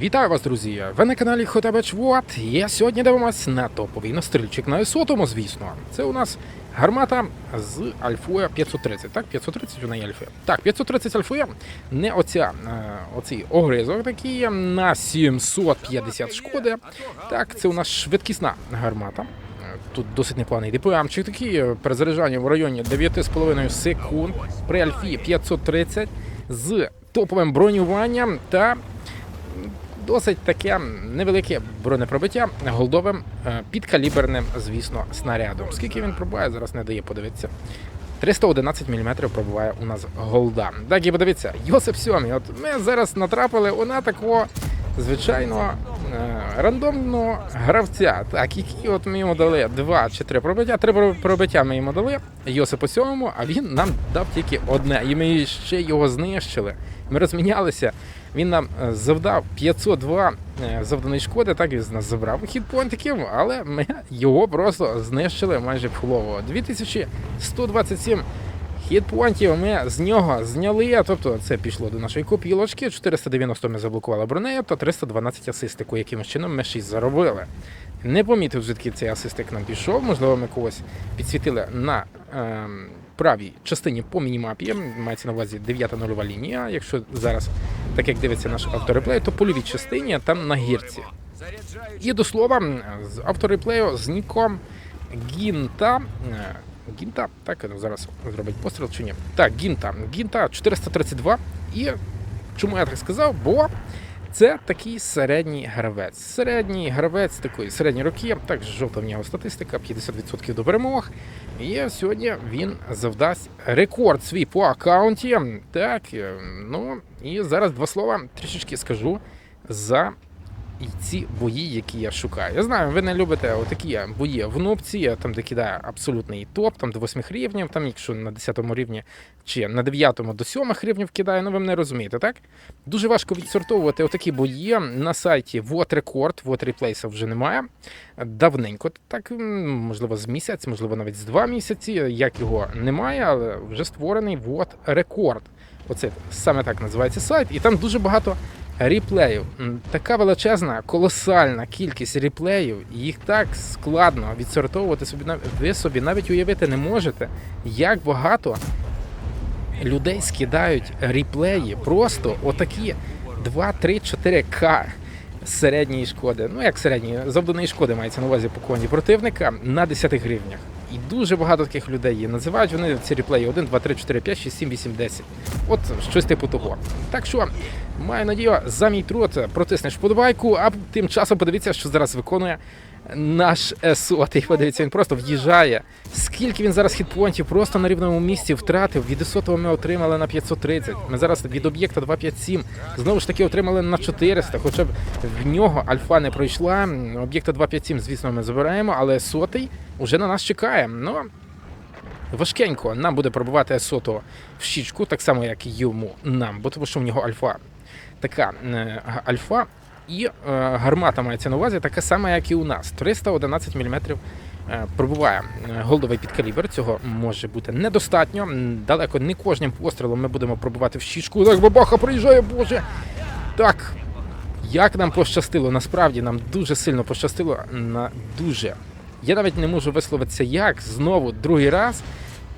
Вітаю вас, друзі! Ви на каналі Хотабеч Вот. І сьогодні дивимося на топовий настрільчик на Есотому, звісно. Це у нас гармата з Альфою 530. Так, 530 вона є Альфою. Так, 530 Альфою. Не оця, е, оцей огризок такий на 750 шкоди. Так, це у нас швидкісна гармата. Тут досить непоганий ДПМчик такий, е, перезаряджання в районі 9,5 секунд при Альфі 530 з топовим бронюванням та досить таке невелике бронепробиття голдовим е, підкаліберним, звісно, снарядом. Скільки він пробуває, зараз не дає подивитися. 311 мм пробуває у нас голда. Так і подивіться, Йосип Сьомий. От ми зараз натрапили на такого звичайного е, рандомного гравця. Так, який от ми йому дали два чи три пробиття. Три пробиття ми йому дали Йосипу Сьомому, а він нам дав тільки одне. І ми ще його знищили. Ми розмінялися. Він нам е, завдав 502 е, завданої шкоди, так він з нас забрав хітпонтиків, але ми його просто знищили майже фулово. 2127 хітпонтів ми з нього зняли. Тобто це пішло до нашої копілочки. 490 ми заблокували бронею, то 312 асистику, якимось чином ми 6 заробили. Не помітив, звідки цей асистик нам пішов. Можливо, ми когось підсвітили на ем, правій частині по мінімапі. Мається на увазі 9 нульова лінія. Якщо зараз, так як дивиться наш автореплей, то польові частині там на гірці. І до слова, з автореплею з ніком Гінта. е, Гінта, так зараз зробить постріл чи ні? Так, Гінта. Гінта 432. І чому я так сказав? Бо це такий середній гравець. Середній гравець такої середні роки. Так, жовта в нього статистика, 50% до перемог. І сьогодні він завдасть рекорд свій по аккаунті. Так, е, ну і зараз два слова трішечки скажу за і ці бої, які я шукаю. Я знаю, ви не любите отакі бої в нопці, там де кидає абсолютний топ, там до 8 рівнів, там якщо на 10 рівні чи на 9 до 7 рівнів кидає, ну ви мене розумієте, так? Дуже важко відсортовувати отакі бої на сайті Вот Record, Вот Replace вже немає. Давненько, так можливо, з місяць, можливо, навіть з два місяці. Як його немає, але вже створений Вот Record. Оце саме так називається сайт, і там дуже багато ріплеїв. Така величезна, колосальна кількість ріплеїв, їх так складно відсортовувати собі ви собі навіть уявити не можете, як багато людей скидають ріплеї, просто отакі 2, 3, 4 К середньої шкоди. Ну як середньої, завданої шкоди мається на увазі по команді противника на 10 гривнях. І дуже багато таких людей є. Називають вони ці ріплеї 1, 2, 3, 4, 5, 6, 7, 8, 10. От щось типу того. Так що маю надію, за мій труд протиснеш вподобайку, а тим часом подивіться, що зараз виконує наш есот. І подивіться, він просто в'їжджає. Скільки він зараз хітпонтів просто на рівному місці втратив. Від есотого ми отримали на 530. Ми зараз від об'єкта 257 знову ж таки отримали на 400. Хоча б в нього альфа не пройшла. Об'єкта 257, звісно, ми забираємо, але сотий уже на нас чекає. Ну, важкенько нам буде пробувати Есото в щічку, так само, як йому нам, бо тому що в нього альфа така е, альфа. І е, гармата мається на увазі така сама, як і у нас. 311 мм пробуває голдовий підкалібр. Цього може бути недостатньо. Далеко не кожним пострілом ми будемо пробувати в щічку. Так, бабаха приїжджає, боже! Так, як нам пощастило, насправді нам дуже сильно пощастило. На дуже. Я навіть не можу висловитися, як знову другий раз.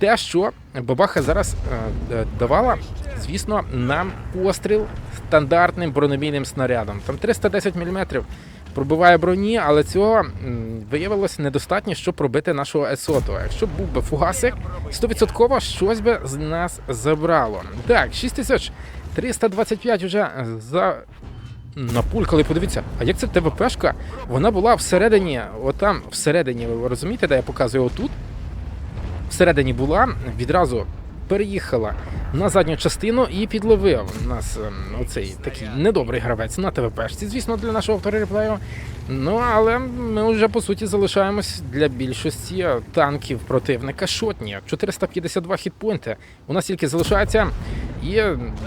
Те, що Бабаха зараз е, е, давала, звісно, нам постріл стандартним бронебійним снарядом. Там 310 мм пробиває броні, але цього м, виявилось недостатньо, щоб пробити нашого есоту. Якщо б був би фугасик, 100% щось би з нас забрало. Так, 6325 вже за Напулькали, подивіться, а як це ТВПшка? Вона була всередині, отам, всередині, ви розумієте, де я показую отут. Всередині була, відразу переїхала на задню частину і підловив нас ем, оцей такий недобрий гравець на ТВПшці, звісно, для нашого автореплею. Ну, але ми вже по суті залишаємось для більшості танків противника шотні. 452 хітпойнти. У нас тільки залишається. І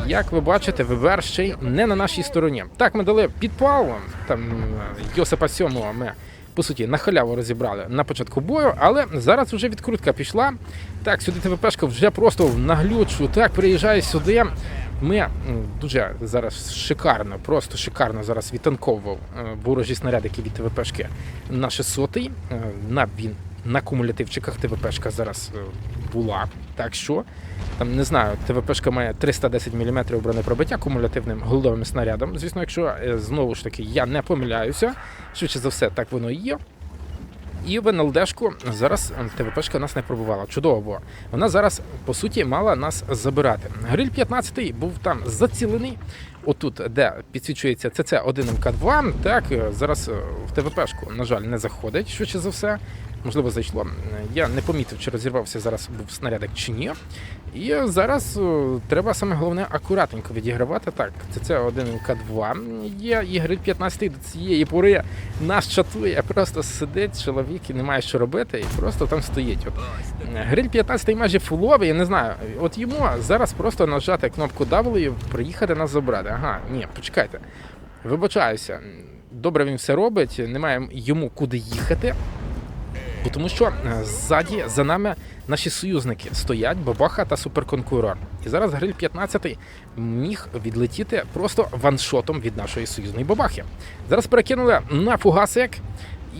як ви бачите, ВВР ще й не на нашій стороні. Так, ми дали підпал. Там е, Йосипа Сьомого ми по суті на халяву розібрали на початку бою, але зараз вже відкрутка пішла. Так, сюди ТВПшка вже просто в наглючу. Так, приїжджає сюди. Ми дуже зараз шикарно, просто шикарно зараз відтанковував е, ворожі снаряди, від ТВПшки на 600 е, на на кумулятивчиках ТВПшка зараз е, була. Так що там не знаю, ТВПшка має 310 мм бронепробиття кумулятивним голдовим снарядом. Звісно, якщо е, знову ж таки я не помиляюся, швидше за все, так воно і є. І в НЛДшку зараз ем, ТВПшка нас не пробувала. Чудово, бо вона зараз, по суті, мала нас забирати. Гриль 15 був там зацілений. Отут, де підсвічується ЦЦ1 МК2, так е, зараз е, в ТВПшку, на жаль, не заходить, швидше за все. Можливо, зайшло. Я не помітив, чи розірвався зараз був снарядик чи ні. І зараз е, треба саме головне акуратненько відігравати. Так, ЦЦ1 МК2 є, і гриль 15 до цієї пори нас чатує, просто сидить чоловік і не має що робити, і просто там стоїть. От. е, Гриль 15 майже фуловий, я не знаю. От йому зараз просто нажати кнопку W, приїхати нас забрати. Ага, ні, почекайте. Вибачаюся. Добре він все робить, немає йому куди їхати. Бо тому що е, ззаді за нами наші союзники стоять Бабаха та суперконкурор. І зараз гриль 15 міг відлетіти просто ваншотом від нашої союзної бабахи. Зараз перекинули на фугасик.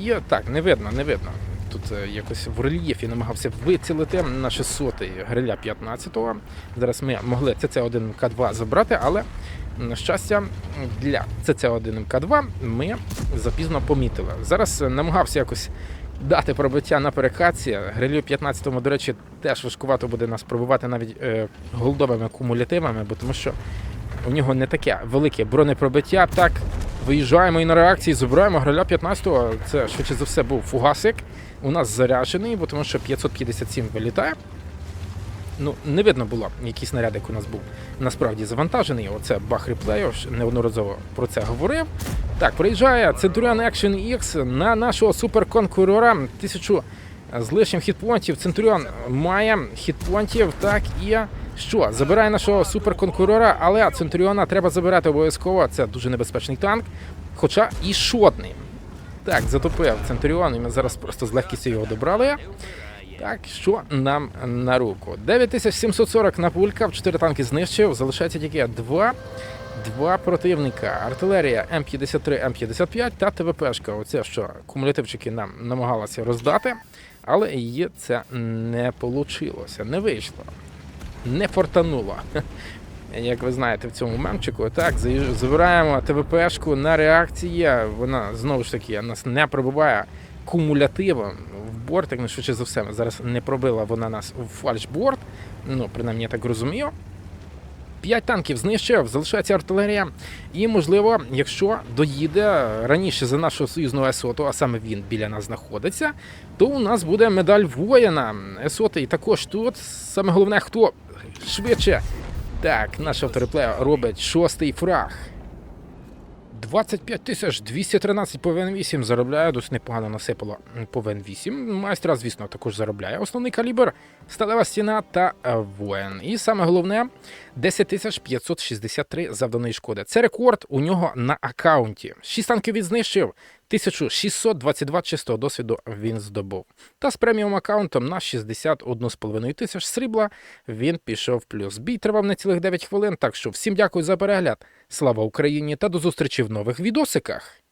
І так, не видно, не видно. Тут е, якось в рельєфі намагався вицілити на 600 гриля 15-го. Зараз ми могли ЦЦ1 К2 забрати, але на щастя, для ЦЦ1 М2 ми запізно помітили. Зараз е, намагався якось дати пробиття на перекатці. Грилю 15-му, до речі, теж важкувато буде нас пробивати навіть е, голдовими кумулятивами, бо тому що у нього не таке велике бронепробиття. Так, виїжджаємо і на реакції забираємо гриля 15-го. Це швидше за все був фугасик. У нас заряджений, бо тому що 557 вилітає. Ну, не видно було, який снарядик у нас був насправді завантажений. Оце бах реплею, неодноразово про це говорив. Так, приїжджає Centurion Action X на нашого суперконкурора. Тисячу з лишнім хітпонтів. Centurion має хітпонтів. Так і що? Забирає нашого суперконкурора, але Центуріона треба забирати обов'язково. Це дуже небезпечний танк. Хоча і шотний. Так, затопив Центуріон, і ми зараз просто з легкістю його добрали. Так, що нам на руку? 9740 на пулькав, 4 танки знищив, залишається тільки два. Два противника. Артилерія М53, М55 та ТВПшка. Оце що кумулятивчики нам намагалися роздати, але її це не вийшло, не вийшло. Не фортануло. Як ви знаєте, в цьому мемчику, так, забираємо ТВПшку на реакції. Вона знову ж таки нас не пробиває кумулятивом в бортик, ну швидше за все, зараз не пробила вона нас у фальшборд. Ну, принаймні я так розумію. П'ять танків знищив, залишається артилерія. І, можливо, якщо доїде раніше за нашого союзного Есоту, а саме він біля нас знаходиться, то у нас буде медаль воїна. Есоти і також тут. Саме головне, хто швидше. Так, наш автореплей робить шостий фраг. 25 213 по ВН8 заробляє, досить непогано насипало по ВН8. Майстра, звісно, також заробляє. Основний калібр, сталева стіна та воєн. І саме головне 10 563 завданої шкоди. Це рекорд у нього на аккаунті. 6 танків він знищив, 1622 чистого досвіду він здобув. Та з преміум аккаунтом на 61,5 тисяч срібла він пішов в плюс. Бій тривав не цілих 9 хвилин, так що всім дякую за перегляд. Слава Україні та до зустрічі в нових відосиках.